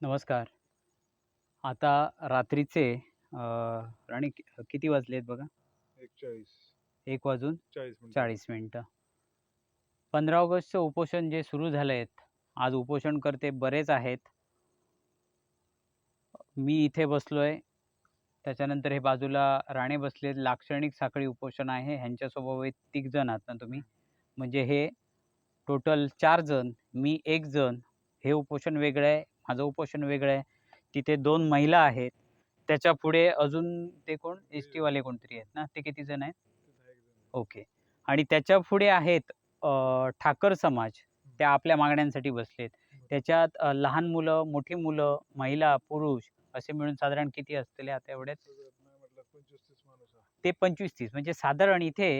नमस्कार. आता रात्रीचे अ, आणि कि किती वाजलेत बघा? 41 1 वाजून 40 मिनिटं. 40 मिनिटं. 15 ऑगस्टचं उपोषण जे सुरू झालंय, आज उपोषणकर्ते बरेच आहेत. मी इथे बसलोय. त्याच्यानंतर हे बाजूला राणे बसलेत. लाक्षणिक साखळी उपोषण आहे. ह्यांच्यासोबत तिघ जण आहात ना तुम्ही? म्हणजे हे टोटल 4 जण, मी 1 जण. हे उपोषण वेगळं आहे, माझं उपोषण वेगळं आहे. तिथे दोन महिला आहेत. त्याच्यापुढे अजून ते कोण एस-टीवाले कोणतरी आहेत ना? ते किती जण आहेत? ओके. आणि त्याच्या पुढे आहेत ठाकर समाज. त्या आपल्या मागण्यांसाठी बसलेत. त्याच्यात लहान मुलं, मोठी मुलं, महिला, पुरुष असे मिळून साधारण किती असतील आता एवढ्यात? ते 25-30 म्हणजे साधारण इथे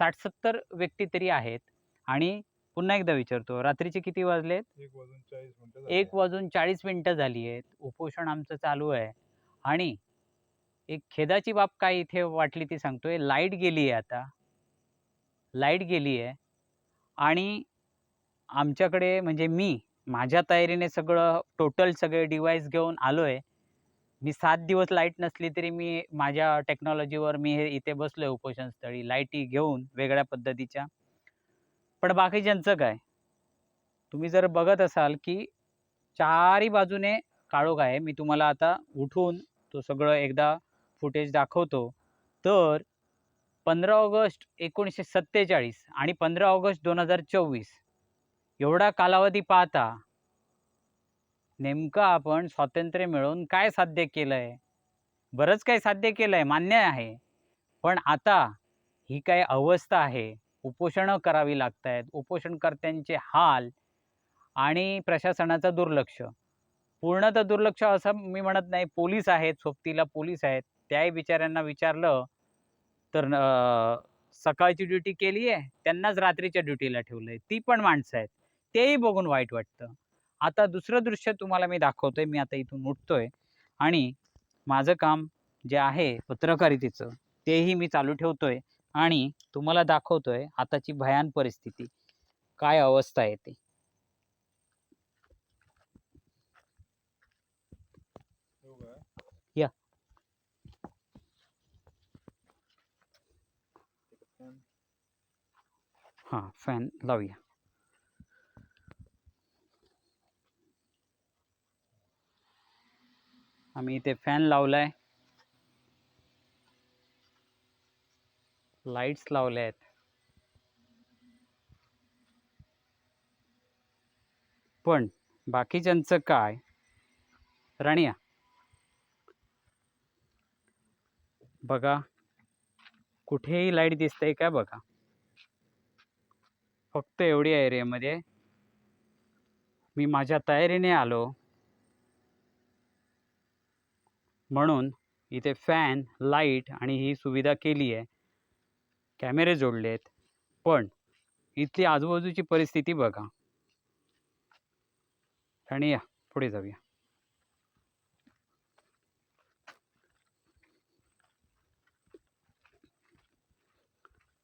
60-70 व्यक्ती तरी आहेत. आणि पुन्हा एकदा विचारतो, रात्रीचे किती वाजलेत? 1 वाजून 40 मिनिटं झाली. 1 वाजून 40 मिनिटं झाली आहेत. उपोषण आमचं चालू आहे. आणि एक खेदाची बाब काय इथे वाटली ती सांगतोय. लाइट गेली आहे आता. लाइट गेली आहे. आणि आमच्याकडे म्हणजे मी माझ्या तयारीने सगळं टोटल सगळे डिव्हाइस घेऊन आलोय. मी 7 दिवस लाइट नसली तरी मी माझ्या टेक्नॉलॉजीवर मी हे इथे बसलोय उपोषणस्थळी लाईटी घेऊन वेगळ्या पद्धतीच्या. पण बाकीच्यांचं काय? तुम्ही जर बघत असाल, की चारी बाजूने काळोख आहे. मी तुम्हाला आता उठून तो सगळं एकदा फुटेज दाखवतो. तर 15 ऑगस्ट 1947 आणि 15 ऑगस्ट 2024 एवढा कालावधी पाहता नेमकं आपण स्वातंत्र्य मिळवून काय साध्य केलं आहे बरंच काही साध्य केलं आहे मान्य आहे. पण आता ही काय अवस्था आहे. उपोषणं करावी लागत आहेत उपोषणकर्त्यांचे हाल आणि प्रशासनाचं दुर्लक्ष. पूर्णतः दुर्लक्ष असं मी म्हणत नाही. पोलीस आहेत, सोबतीला पोलीस आहेत. त्याही बिचाऱ्यांना विचारलं तर सकाळची ड्युटी केली आहे, त्यांनाच रात्रीच्या ड्युटीला ठेवलं आहे ती पण माणसं आहेत. तेही बघून वाईट वाटतं. आता दुसरं दृश्य तुम्हाला मी दाखवतोय. मी आता इथून उठतोय आणि माझं काम जे आहे पत्रकारितेचं, तेही मी चालू ठेवतोय आणि तुम्हाला दाखवतोय आताची भयान परिस्थिती. काय अवस्था आहे ती. या. फॅन. हां, फॅन लावूया. आम्ही इथे फॅन लावलाय. लाईट्स लावल्या आहेत. पण बाकीच्यांचं काय? राणिया बघा. कुठेही लाइट दिसतंय का बघा. फक्त एवढी एरियामध्ये मी माझ्या तयारीने आलो. म्हणून इथे फॅन, लाइट आणि ही सुविधा केली आहे. कॅमेरे जोडलेत. पण इथली आजूबाजूची परिस्थिती बघा. आणि या, पुढे जाऊया.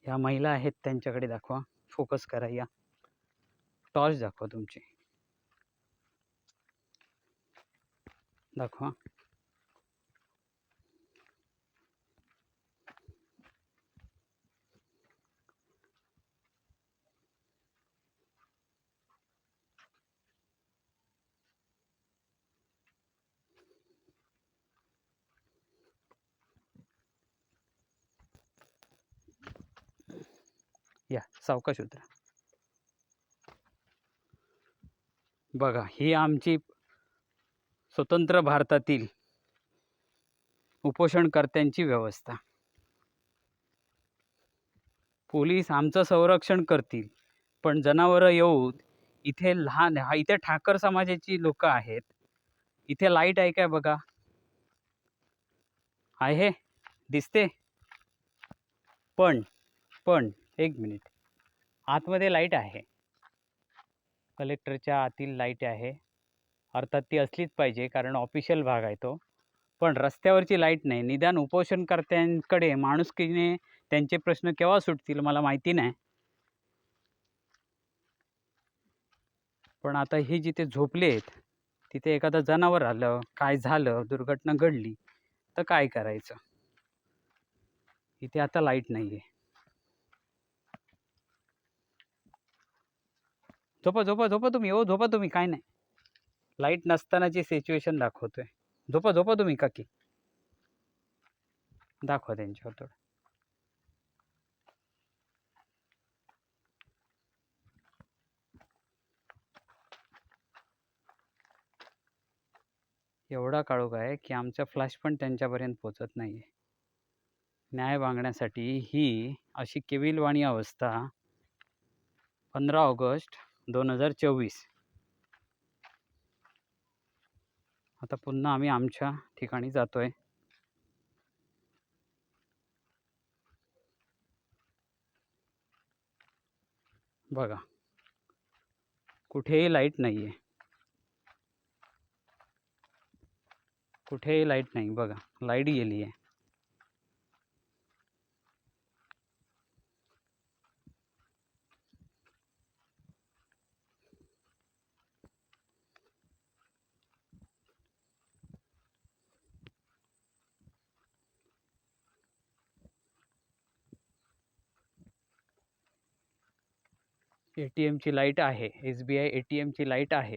ह्या महिला आहेत त्यांच्याकडे दाखवा. फोकस करा या. टॉर्च दाखवा तुमची. दाखवा. या, सावकाश उतरा. बघा, ही आमची स्वतंत्र भारतातील उपोषणकर्त्यांची व्यवस्था. पोलीस आमचं संरक्षण करतील. पण जनावरं येऊन इथे लहान हा इथे ठाकर समाजाची लोकं आहेत. इथे लाइट आहे काय बघा. आहे? दिसते? पण, पण एक मिनिट. आतमध्ये लाइट आहे. कलेक्टरच्या आतील लाइट आहे. अर्थात ती असलीच पाहिजे कारण ऑफिशियल भाग आहे तो. पण रस्त्यावरची लाइट नाही. निदान उपोषणकर्त्यांकडे माणुसकीने त्यांचे प्रश्न केव्हा सुटतील मला माहिती नाही. पण आता हे जिथे झोपलेत तिथे एखादं जनावर आलं काय झालं दुर्घटना घडली तर काय करायचं इथे आता लाइट नाही आहे झोपा झोपा झोपा तुम्ही हो झोपा तुम्ही काय नाही. लाइट नसतानाची सिच्युएशन दाखवतोय. झोपा झोपा तुम्ही काकी. दाखवा त्यांच्यावर थोडं. एवढा काळोख आहे की आमचा फ्लॅश पण त्यांच्यापर्यंत पोचत नाही आहे न्याय मागण्यासाठी ही अशी केविलवाणी अवस्था पंधरा ऑगस्ट दोन हजार चोवीस. आता पुन्हा आम्ही आमच्या ठिकाणी जातो आहे बघा. कुठेही लाइट नाही आहे कुठेही लाइट नाही. बघा लाइट गेली आहे ए टी एमची लाइट आहे S B I A T एमची light आहे.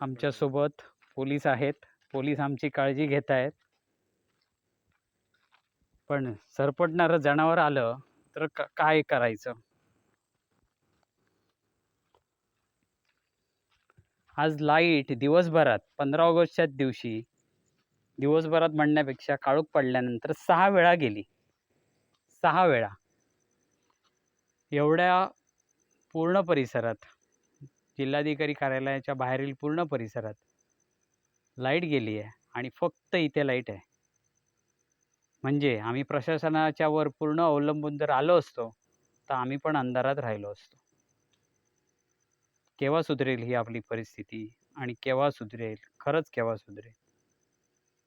आमच्यासोबत पोलीस आहेत. पोलीस आमची काळजी घेत आहेत पण सरपटणारं जनावर आलं तर काय करायचं? आज लाइट दिवसभरात पंधरा ऑगस्टच्याच दिवशी दिवसभरात म्हणण्यापेक्षा काळोख पडल्यानंतर सहा वेळा गेली. सहा वेळा. एवढ्या पूर्ण परिसरात जिल्हाधिकारी कार्यालयाच्या बाहेरील पूर्ण परिसरात लाइट गेली आहे आणि फक्त इथे लाइट आहे. म्हणजे आम्ही प्रशासनाच्या वर पूर्ण अवलंबून जर आलो असतो तर आम्ही पण अंधारात राहिलो असतो. केव्हा सुधरेल ही आपली परिस्थिती आणि केव्हा सुधरेल? खरंच केव्हा सुधरेल?